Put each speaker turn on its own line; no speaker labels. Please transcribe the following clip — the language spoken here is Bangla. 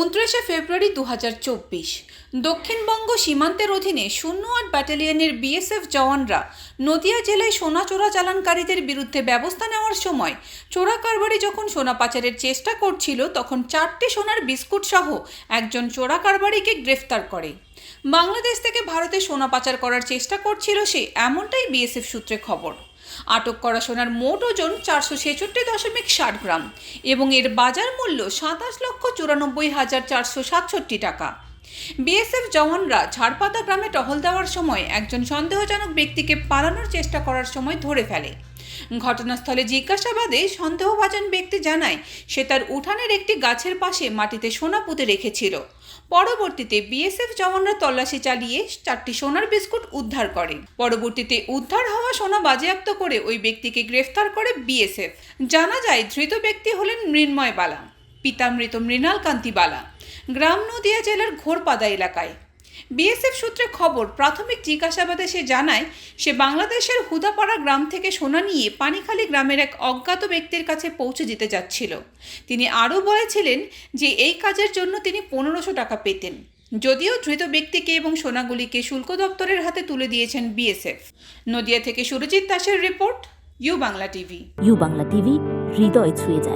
উনত্রিশে ফেব্রুয়ারি দু হাজার চব্বিশ। দক্ষিণবঙ্গ সীমান্তের অধীনে শূন্য আট ব্যাটালিয়নের বিএসএফ জওয়ানরা নদিয়া জেলায় সোনা চোরা চালানকারীদের বিরুদ্ধে ব্যবস্থা নেওয়ার সময় চোরা কারবারি যখন সোনা পাচারের চেষ্টা করছিল, তখন চারটি সোনার বিস্কুট সহ একজন চোরা কারবারিকে গ্রেফতার করে। বাংলাদেশ থেকে ভারতে সোনা পাচার করার চেষ্টা করছিল সে, এমনটাই বিএসএফ সূত্রে খবর। আটক করা সোনার মোট ওজন চারশো ছেষট্টি দশমিক ষাট গ্রাম এবং এর বাজার মূল্য সাতাশ লক্ষ চুরানব্বই হাজার চারশো সাতষট্টি টাকা। বিএসএফ জওয়ানরা ঝাড়পাতা গ্রামে টহল দেওয়ার সময় একজন সন্দেহজনক ব্যক্তিকে পালানোর চেষ্টা করার সময় ধরে ফেলে। ঘটনাস্থলে জিজ্ঞাসাবাদে সন্দেহভাজন ব্যক্তি জানায়, সে তার উঠানের একটি গাছের পাশে মাটিতে সোনা পুঁতে রেখেছিল। পরবর্তীতে বিএসএফ জওয়ানরা তল্লাশি চালিয়ে চারটি সোনার বিস্কুট উদ্ধার করে। পরবর্তীতে উদ্ধার হওয়া সোনা বাজেয়াপ্ত করে ওই ব্যক্তিকে গ্রেফতার করে বিএসএফ জানা যায়, ধৃত ব্যক্তি হলেন মৃন্ময় বালা পিতা মৃত মৃণাল কান্তি বালা। গ্রাম নদিয়া জেলার ঘোরপাদা এলাকায়। বিএসএফ সূত্রে খবর, প্রাথমিক জিজ্ঞাসাবাদে সে জানায়, সে বাংলাদেশের হুদাপাড়া গ্রাম থেকে সোনা নিয়ে পানিখালী গ্রামের এক অজ্ঞাত ব্যক্তির কাছে পৌঁছে দিতে যাচ্ছিল। তিনি আরও বলেছিলেন যে, এই কাজের জন্য তিনি পনেরোশো টাকা পেতেন। যদিও ধৃত ব্যক্তিকে এবং সোনাগুলিকে শুল্ক দপ্তরের হাতে তুলে দিয়েছেন বিএসএফ। নদিয়া থেকে সুরজিৎ দাসের report, U Bangla TV.
U Bangla TV, হৃদয় ছুঁয়ে যায়।